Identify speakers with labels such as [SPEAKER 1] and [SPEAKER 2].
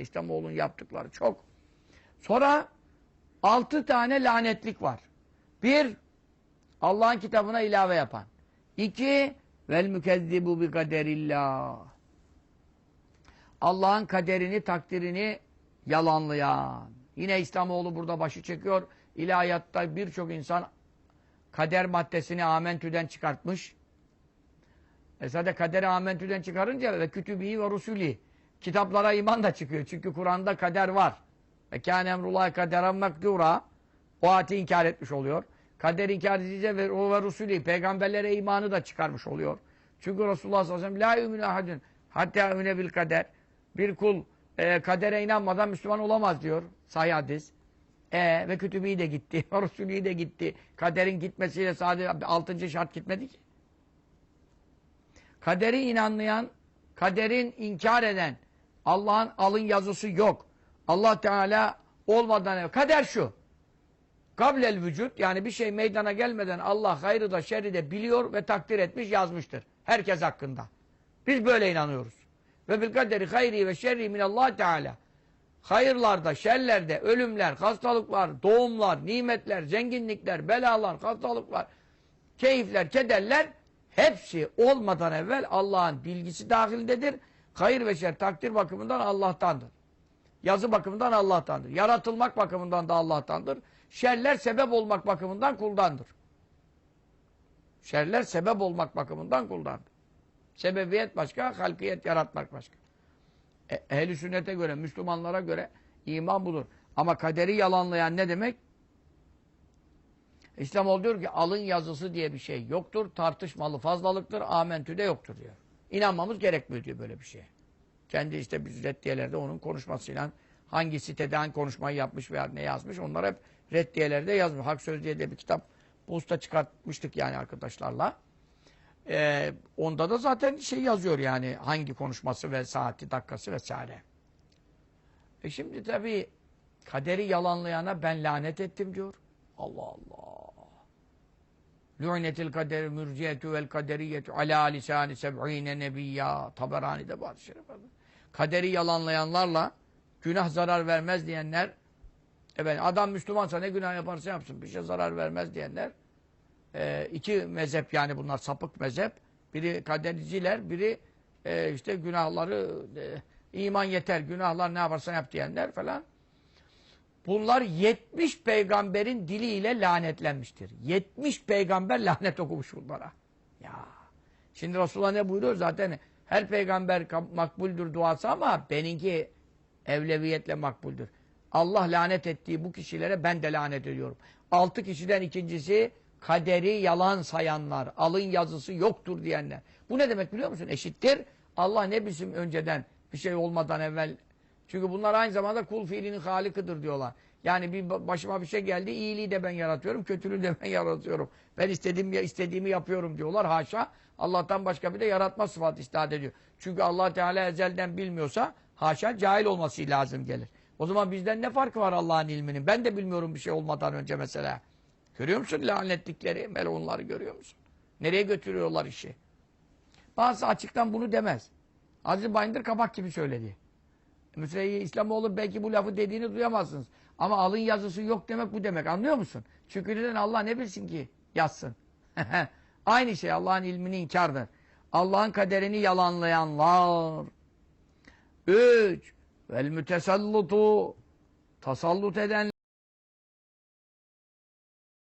[SPEAKER 1] İslamoğlu'nun yaptıkları çok. Sonra altı tane lanetlik var. Bir, Allah'ın kitabına ilave yapan. İki, vel mükezzibu bi kaderillah. Allah'ın kaderini, takdirini yalanlayan. Yine İslamoğlu burada başı çekiyor. İlahiyatta birçok insan kader maddesini amentüden çıkartmış. E zaten kaderi amentüden çıkarınca ve kütübî ve rusulî kitaplara iman da çıkıyor. Çünkü Kur'an'da kader var. Ve kâne emrullâhi kaderen mekdûrâ o ayeti inkar etmiş oluyor. Kader inkar edince ve o ve rusulî peygamberlere imanı da çıkarmış oluyor. Çünkü Resulullah sallallahu aleyhi ve sellem la yu'minu ahadun hatta yu'mine bil kader. Bir kul e, kadere inanmadan Müslüman olamaz diyor. Sahih hadis. E, ve kütübî de gitti. Ve rusulî de gitti. Kaderin gitmesiyle sadece altıncı şart gitmedi ki. Kaderi inanmayan, kaderin inkar eden, Allah'ın alın yazısı yok. Allah Teala olmadan evvel. Kader şu. Kablel vücut yani bir şey meydana gelmeden Allah hayrı da şerri de biliyor ve takdir etmiş yazmıştır. Herkes hakkında. Biz böyle inanıyoruz. Ve bil kaderi hayri ve şerri minallah Teala. Hayırlarda, şerlerde, ölümler, hastalıklar, doğumlar, nimetler, zenginlikler, belalar, hastalıklar, keyifler, kederler hepsi olmadan evvel Allah'ın bilgisi dahilindedir. Hayır ve şer takdir bakımından Allah'tandır. Yazı bakımından Allah'tandır. Yaratılmak bakımından da Allah'tandır. Şerler sebep olmak bakımından kuldandır. Şerler sebep olmak bakımından kuldandır. Sebebiyet başka, halkiyet yaratmak başka. E, Ehl-i sünnete göre, Müslümanlara göre iman budur. Ama kaderi yalanlayan ne demek? İslam diyor ki alın yazısı diye bir şey yoktur. Tartışmalı fazlalıktır. Amentü de yoktur diyor. İnanmamız gerekmiyor diyor böyle bir şeye. Kendi işte biz reddiyelerde onun konuşmasıyla hangi sitede hangi konuşmayı yapmış veya ne yazmış onlar hep reddiyelerde yazmış. Hak Söz diye de bir kitap bu usta çıkartmıştık yani arkadaşlarla. Ee, onda da zaten şey yazıyor yani hangi konuşması ve saati, dakikası vesaire. E şimdi tabii kaderi yalanlayana ben lanet ettim diyor. Allah Allah. Lü'netil kader mürciyetü vel kaderiyetü ala lisani seb'ine nebiyya. Taberani'de var şerif Kaderi yalanlayanlarla günah zarar vermez diyenler efendim, adam Müslümansa ne günah yaparsa yapsın bir şey zarar vermez diyenler e, iki mezhep yani bunlar sapık mezhep. Biri kadericiler, biri e, işte günahları e, iman yeter, günahlar ne yaparsan yap diyenler falan. Bunlar 70 peygamberin diliyle lanetlenmiştir. 70 peygamber lanet okumuş bunlara. Ya. Şimdi Resulullah ne buyuruyor? Zaten her peygamber makbuldür duası ama benimki evleviyetle makbuldür. Allah lanet ettiği bu kişilere ben de lanet ediyorum. Altı kişiden ikincisi kaderi yalan sayanlar, alın yazısı yoktur diyenler. Bu ne demek biliyor musun? Eşittir. Allah ne bilsin önceden bir şey olmadan evvel. Çünkü bunlar aynı zamanda kul fiilinin halikıdır diyorlar. Yani bir başıma bir şey geldi, iyiliği de ben yaratıyorum, kötülüğü de ben yaratıyorum. Ben istediğimi, istediğimi yapıyorum diyorlar. Haşa. Allah'tan başka bir de yaratma sıfatı istat ediyor. Çünkü Allah Teala ezelden bilmiyorsa haşa cahil olması lazım gelir. O zaman bizden ne farkı var Allah'ın ilminin? Ben de bilmiyorum bir şey olmadan önce mesela. Görüyor musun lanetlikleri, melunları görüyor musun? Nereye götürüyorlar işi? Bazı açıktan bunu demez. Aziz Bayındır kabak gibi söyledi. Müseyyi İslamoğlu belki bu lafı dediğini duyamazsınız. Ama alın yazısı yok demek bu demek. Anlıyor musun? Çünkü neden Allah ne bilsin ki yazsın. Aynı şey Allah'ın ilmini inkardır. Allah'ın kaderini yalanlayanlar. Üç. Vel mütesallutu tasallut eden